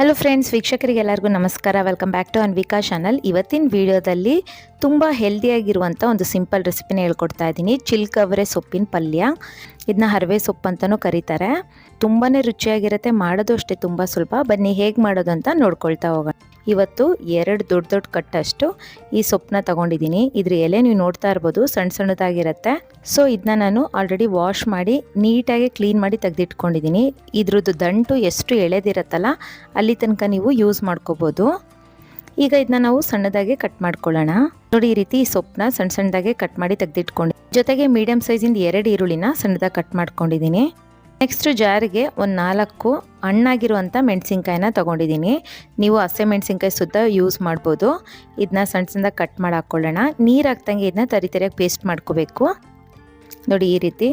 Hello friends ವೀಕ್ಷಕರಿಗೆ ಎಲ್ಲರಿಗೂ ನಮಸ್ಕಾರ. Welcome back to Anvika channel ಇವತ್ತಿನ ವಿಡಿಯೋದಲ್ಲಿ ತುಂಬ ಹೆಲ್ದಿಯಾಗಿರುವಂಥ ಒಂದು ಸಿಂಪಲ್ ರೆಸಿಪಿನ ಹೇಳ್ಕೊಡ್ತಾ ಇದ್ದೀನಿ. ಚಿಲ್ಕವರೆ ಸೊಪ್ಪಿನ ಪಲ್ಯ. ಇದನ್ನ ಹರವೆ ಸೊಪ್ಪು ಅಂತಲೂ ಕರೀತಾರೆ. ತುಂಬಾ ರುಚಿಯಾಗಿರುತ್ತೆ, ಮಾಡೋದು ಅಷ್ಟೇ ತುಂಬ ಸ್ವಲ್ಪ ಬನ್ನಿ ಹೇಗೆ ಮಾಡೋದು ಅಂತ ನೋಡ್ಕೊಳ್ತಾ ಹೋಗೋಣ. ಇವತ್ತು ಎರಡು ದೊಡ್ಡ ದೊಡ್ಡ ಕಟ್ಟಷ್ಟು ಈ ಸೊಪ್ಪನ್ನ ತಗೊಂಡಿದ್ದೀನಿ. ಇದ್ರ ಎಲೆ ನೀವು ನೋಡ್ತಾ ಇರ್ಬೋದು ಸಣ್ಣ ಸಣ್ಣದಾಗಿರುತ್ತೆ. ಸೊ ಇದನ್ನ ನಾನು ಆಲ್ರೆಡಿ ವಾಶ್ ಮಾಡಿ ನೀಟಾಗಿ ಕ್ಲೀನ್ ಮಾಡಿ ತೆಗೆದಿಟ್ಕೊಂಡಿದ್ದೀನಿ. ಇದ್ರದ್ದು ದಂಟು ಎಷ್ಟು ಎಳೆದಿರತ್ತಲ್ಲ, ಅಲ್ಲಿ ತನಕ ನೀವು ಯೂಸ್ ಮಾಡ್ಕೋಬೋದು. ಈಗ ಇದನ್ನ ನಾವು ಸಣ್ಣದಾಗಿ ಕಟ್ ಮಾಡ್ಕೊಳ್ಳೋಣ. ನೋಡಿ ಈ ರೀತಿ ಈ ಸೊಪ್ಪನ್ನ ಸಣ್ಣ ಸಣ್ಣದಾಗಿ ಕಟ್ ಮಾಡಿ ತೆಗೆದಿಟ್ಕೊಂಡು ಜೊತೆಗೆ ಮೀಡಿಯಮ್ ಸೈಜಿಂದ ಎರಡು ಈರುಳ್ಳಿನ ಸಣ್ಣದಾಗಿ ಕಟ್ ಮಾಡ್ಕೊಂಡಿದ್ದೀನಿ. ನೆಕ್ಸ್ಟ್ ಜಾರಿಗೆ ಒಂದು ನಾಲ್ಕು ಹಣ್ಣಾಗಿರುವಂಥ ಮೆಣಸಿನ್ಕಾಯಿನ ತೊಗೊಂಡಿದ್ದೀನಿ. ನೀವು ಹಸೆ ಮೆಣಸಿನ್ಕಾಯಿ ಸುತ್ತ ಯೂಸ್ ಮಾಡ್ಬೋದು. ಇದನ್ನ ಸಣ್ಣ ಸಣ್ಣದಾಗಿ ಕಟ್ ಮಾಡಿ ಹಾಕ್ಕೊಳ್ಳೋಣ ನೀರು ಹಾಕ್ದಂಗೆ ಇದನ್ನ ತರಿ ತರಿಯಾಗಿ ಪೇಸ್ಟ್ ಮಾಡ್ಕೋಬೇಕು. ನೋಡಿ ಈ ರೀತಿ.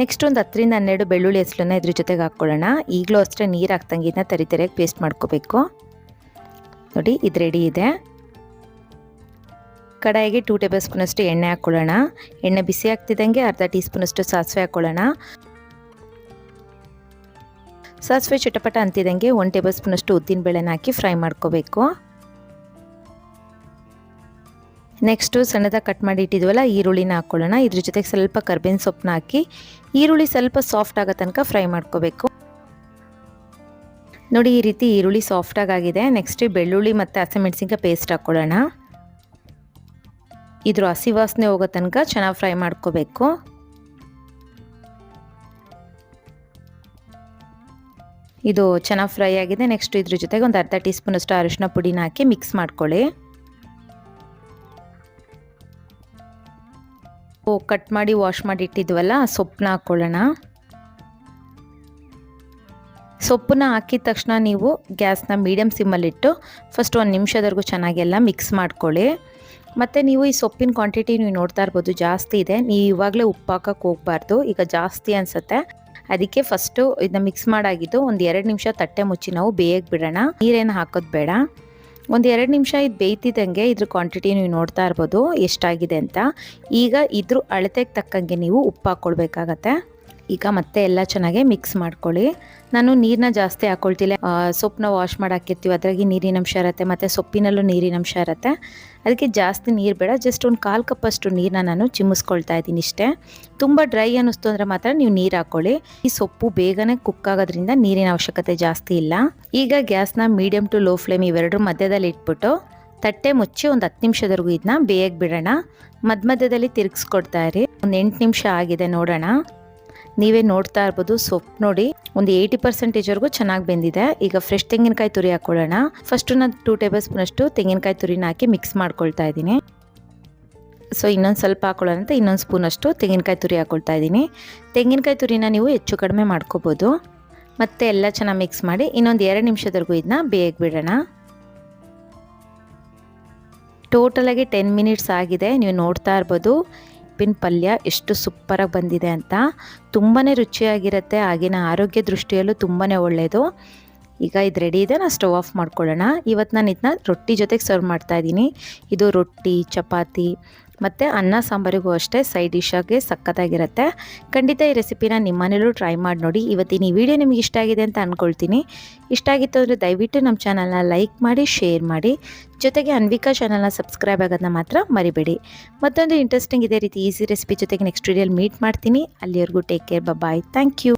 ನೆಕ್ಸ್ಟ್ ಒಂದು ಹತ್ತರಿಂದ ಹನ್ನೆರಡು ಬೆಳ್ಳುಳ್ಳಿ ಹೆಸಲನ್ನ ಇದ್ರ ಜೊತೆಗೆ ಹಾಕ್ಕೊಳ್ಳೋಣ ಈಗಲೂ ಅಷ್ಟೇ ನೀರು ಹಾಕ್ದಂಗೆ ಇದನ್ನ ತರಿ ತರಿಯಾಗಿ ಪೇಸ್ಟ್ ಮಾಡ್ಕೋಬೇಕು. ನೋಡಿ ಇದು ರೆಡಿ ಇದೆ. ಕಡಾಯಿಗೆ ಟೂ ಟೇಬಲ್ ಸ್ಪೂನಷ್ಟು ಎಣ್ಣೆ ಹಾಕ್ಕೊಳ್ಳೋಣ. ಎಣ್ಣೆ ಬಿಸಿ ಆಗ್ತಿದ್ದಂಗೆ ಅರ್ಧ ಟೀ ಸ್ಪೂನಷ್ಟು ಸಾಸಿವೆ ಹಾಕ್ಕೊಳ್ಳೋಣ. ಸಾಸಿವೆ ಚಟಪಟ ಅಂತಿದ್ದಂಗೆ ಒನ್ ಟೇಬಲ್ ಸ್ಪೂನಷ್ಟು ಉದ್ದಿನ ಬೇಳೆನ ಹಾಕಿ ಫ್ರೈ ಮಾಡ್ಕೋಬೇಕು. ನೆಕ್ಸ್ಟು ಸಣ್ಣದಾಗಿ ಕಟ್ ಮಾಡಿ ಇಟ್ಟಿದ್ವಲ್ಲ, ಈರುಳ್ಳಿನ ಹಾಕ್ಕೊಳ್ಳೋಣ. ಇದ್ರ ಜೊತೆಗೆ ಸ್ವಲ್ಪ ಕರ್ಬೇವಿನ ಸೊಪ್ಪನ್ನ ಹಾಕಿ, ಈರುಳ್ಳಿ ಸ್ವಲ್ಪ ಸಾಫ್ಟ್ ಆಗೋ ತನಕ ಫ್ರೈ ಮಾಡ್ಕೋಬೇಕು. ನೋಡಿ ಈ ರೀತಿ ಈರುಳ್ಳಿ ಸಾಫ್ಟಾಗಿ ಆಗಿದೆ. ನೆಕ್ಸ್ಟ್ ಬೆಳ್ಳುಳ್ಳಿ ಮತ್ತು ಹಸಿಮೆಣಸಿನ್ಕಾಯಿ ಪೇಸ್ಟ್ ಹಾಕ್ಕೊಳ್ಳೋಣ. ಇದ್ರ ಹಸಿ ವಾಸನೆ ಹೋಗೋ ತನಕ ಚೆನ್ನಾಗಿ ಫ್ರೈ ಮಾಡ್ಕೋಬೇಕು. ಇದು ಚೆನ್ನಾಗಿ ಫ್ರೈ ಆಗಿದೆ. ನೆಕ್ಸ್ಟ್ ಇದ್ರ ಜೊತೆಗೆ ಒಂದು ಅರ್ಧ ಟೀ ಸ್ಪೂನಷ್ಟು ಅರಿಶಿನ ಪುಡಿನ ಹಾಕಿ ಮಿಕ್ಸ್ ಮಾಡ್ಕೊಳ್ಳಿ. ಕಟ್ ಮಾಡಿ ವಾಶ್ ಮಾಡಿ ಇಟ್ಟಿದ್ವಲ್ಲ, ಸೊಪ್ಪನ್ನ ಹಾಕ್ಕೊಳ್ಳೋಣ ಸೊಪ್ಪನ್ನ ಹಾಕಿದ ತಕ್ಷಣ ನೀವು ಗ್ಯಾಸ್ನ ಮೀಡಿಯಮ್ ಸಿಮ್ಮಲ್ಲಿಟ್ಟು ಫಸ್ಟ್ ಒಂದು ನಿಮಿಷದವರೆಗೂ ಚೆನ್ನಾಗೆಲ್ಲ ಮಿಕ್ಸ್ ಮಾಡ್ಕೊಳ್ಳಿ. ಮತ್ತು ನೀವು ಈ ಸೊಪ್ಪಿನ ಕ್ವಾಂಟಿಟಿ ನೀವು ನೋಡ್ತಾ ಇರ್ಬೋದು, ಜಾಸ್ತಿ ಇದೆ. ನೀವು ಇವಾಗಲೇ ಉಪ್ಪು ಹಾಕಕ್ಕೆ ಹೋಗಬಾರ್ದು. ಈಗ ಜಾಸ್ತಿ ಅನಿಸುತ್ತೆ. ಅದಕ್ಕೆ ಫಸ್ಟು ಇದನ್ನ ಮಿಕ್ಸ್ ಮಾಡಾಗಿದ್ದು ಒಂದು ಎರಡು ನಿಮಿಷ ತಟ್ಟೆ ಮುಚ್ಚಿ ನಾವು ಬೇಯಕ್ಕೆ ಬಿಡೋಣ. ನೀರೇನು ಹಾಕೋದು ಬೇಡ. ಒಂದು ಎರಡು ನಿಮಿಷ ಇದು ಬೇಯ್ತಿದ್ದಂಗೆ ಇದ್ರ ಕ್ವಾಂಟಿಟಿ ನೀವು ನೋಡ್ತಾ ಇರ್ಬೋದು, ಎಷ್ಟಾಗಿದೆ ಅಂತ. ಈಗ ಇದ್ರ ಅಳತೆಗೆ ತಕ್ಕಂಗೆ ನೀವು ಉಪ್ಪು ಹಾಕ್ಕೊಳ್ಬೇಕಾಗತ್ತೆ ಈಗ ಮತ್ತೆ ಎಲ್ಲ ಚೆನ್ನಾಗಿ ಮಿಕ್ಸ್ ಮಾಡ್ಕೊಳ್ಳಿ. ನಾನು ನೀರನ್ನ ಜಾಸ್ತಿ ಹಾಕ್ಕೊಳ್ತಿಲ್ಲ ಸೊಪ್ಪನ್ನ ವಾಶ್ ಮಾಡಿ ಹಾಕಿರ್ತೀವಿ. ಅದ್ರಾಗೆ ನೀರಿನ ಅಂಶ ಇರುತ್ತೆ, ಮತ್ತು ಸೊಪ್ಪಿನಲ್ಲೂ ನೀರಿನ ಅಂಶ ಇರುತ್ತೆ. ಅದಕ್ಕೆ ಜಾಸ್ತಿ ನೀರು ಬೇಡ. ಜಸ್ಟ್ ಒಂದು ಕಾಲು ಕಪ್ಪಷ್ಟು ನೀರನ್ನ ನಾನು ಚಿಮ್ಮಿಸ್ಕೊಳ್ತಾ ಇದ್ದೀನಿ ಇಷ್ಟೇ. ತುಂಬ ಡ್ರೈ ಅನ್ನಿಸ್ತು ಅಂದರೆ ಮಾತ್ರ ನೀವು ನೀರು ಹಾಕ್ಕೊಳ್ಳಿ ಈ ಸೊಪ್ಪು ಬೇಗನೆ ಕುಕ್ ಆಗೋದ್ರಿಂದ ನೀರಿನ ಅವಶ್ಯಕತೆ ಜಾಸ್ತಿ ಇಲ್ಲ. ಈಗ ಗ್ಯಾಸ್ನ ಮೀಡಿಯಮ್ ಟು ಲೋ ಫ್ಲೇಮ್ ಇವೆರಡರ ಮಧ್ಯದಲ್ಲಿ ಇಟ್ಬಿಟ್ಟು ತಟ್ಟೆ ಮುಚ್ಚಿ ಒಂದು ಹತ್ತು ನಿಮಿಷದವರೆಗೂ ಇದನ್ನ ಬೇಯಕ್ಕೆ ಬಿಡೋಣ. ಮಧ್ಯ ಮಧ್ಯದಲ್ಲಿ ತಿರುಗಿಸ್ಕೊಡ್ತಾ ಇರಿ. ಒಂದು ಎಂಟು ನಿಮಿಷ ಆಗಿದೆ ನೋಡೋಣ. ನೀವೇ ನೋಡ್ತಾ ಇರ್ಬೋದು ಸೊಪ್ಪು ನೋಡಿ. ಒಂದು ಏಯ್ಟಿ ಪರ್ಸೆಂಟೇಜ್ವರೆಗೂ ಚೆನ್ನಾಗಿ ಬೆಂದಿದೆ. ಈಗ ಫ್ರೆಶ್ ತೆಂಗಿನಕಾಯಿ ತುರಿ ಹಾಕೊಳ್ಳೋಣ. ಫಸ್ಟು ನಾನು ಟೂ ಟೇಬಲ್ ಸ್ಪೂನಷ್ಟು ತೆಂಗಿನಕಾಯಿ ತುರಿನ ಹಾಕಿ ಮಿಕ್ಸ್ ಮಾಡ್ಕೊಳ್ತಾ ಇದ್ದೀನಿ. ಸೊ ಇನ್ನೊಂದು ಸ್ವಲ್ಪ ಹಾಕೊಳ್ಳೋಣ ಅಂತ ಇನ್ನೊಂದು ಸ್ಪೂನಷ್ಟು ತೆಂಗಿನಕಾಯಿ ತುರಿ ಹಾಕ್ಕೊಳ್ತಾ ಇದ್ದೀನಿ. ತೆಂಗಿನಕಾಯಿ ತುರಿನ ನೀವು ಹೆಚ್ಚು ಕಡಿಮೆ ಮಾಡ್ಕೋಬೋದು. ಮತ್ತೆ ಎಲ್ಲ ಚೆನ್ನಾಗಿ ಮಿಕ್ಸ್ ಮಾಡಿ ಇನ್ನೊಂದು ಎರಡು ನಿಮಿಷದವರೆಗೂ ಇದನ್ನ ಬೇಗ ಬಿಡೋಣ. ಟೋಟಲಾಗಿ ಟೆನ್ ಮಿನಿಟ್ಸ್ ಆಗಿದೆ. ನೀವು ನೋಡ್ತಾ ಇರ್ಬೋದು. ಸೊಪ್ಪಿನ ಪಲ್ಯ ಎಷ್ಟು ಸೂಪ್ಪರಾಗಿ ಬಂದಿದೆ ಅಂತ ತುಂಬಾ ರುಚಿಯಾಗಿರುತ್ತೆ, ಆಗಿನ ಆರೋಗ್ಯ ದೃಷ್ಟಿಯಲ್ಲೂ ತುಂಬಾ ಒಳ್ಳೆಯದು ಈಗ ಇದು ರೆಡಿ ಇದೆ, ನಾನು ಸ್ಟವ್ ಆಫ್ ಮಾಡ್ಕೊಳ್ಳೋಣ. ಇವತ್ತು ನಾನು ಇದನ್ನ ರೊಟ್ಟಿ ಜೊತೆಗೆ ಸರ್ವ್ ಮಾಡ್ತಾಯಿದ್ದೀನಿ ಇದು ರೊಟ್ಟಿ, ಚಪಾತಿ ಮತ್ತು ಅನ್ನ ಸಾಂಬಾರಿಗೂ ಅಷ್ಟೇ ಸೈಡ್ ಡಿಶಾಗೆ ಸಕ್ಕತ್ತಾಗಿರುತ್ತೆ. ಖಂಡಿತ ಈ ರೆಸಿಪಿನ ನಿಮ್ಮ ಮನೇಲೂ ಟ್ರೈ ಮಾಡಿ ನೋಡಿ. ಇವತ್ತಿನ ಈ ವಿಡಿಯೋ ನಿಮಗೆ ಇಷ್ಟ ಆಗಿದೆ ಅಂತ ಅಂದ್ಕೊಳ್ತೀನಿ ಇಷ್ಟ ಆಗಿತ್ತು ಅಂದರೆ ದಯವಿಟ್ಟು ನಮ್ಮ ಚಾನಲ್ನ ಲೈಕ್ ಮಾಡಿ ಶೇರ್ ಮಾಡಿ. ಜೊತೆಗೆ ಅನ್ವಿಕಾ ಚಾನಲ್ನ ಸಬ್ಸ್ಕ್ರೈಬ್ ಆಗೋದನ್ನ ಮಾತ್ರ ಮರಿಬೇಡಿ. ಮತ್ತೊಂದು ಇಂಟ್ರೆಸ್ಟಿಂಗ್ ಇದೇ ರೀತಿ ಈಸಿ ರೆಸಿಪಿ ಜೊತೆಗೆ ನೆಕ್ಸ್ಟ್ ವಿಡಿಯೋಲಿ ಮೀಟ್ ಮಾಡ್ತೀನಿ. ಅಲ್ಲಿವರೆಗೂ take care bye thank you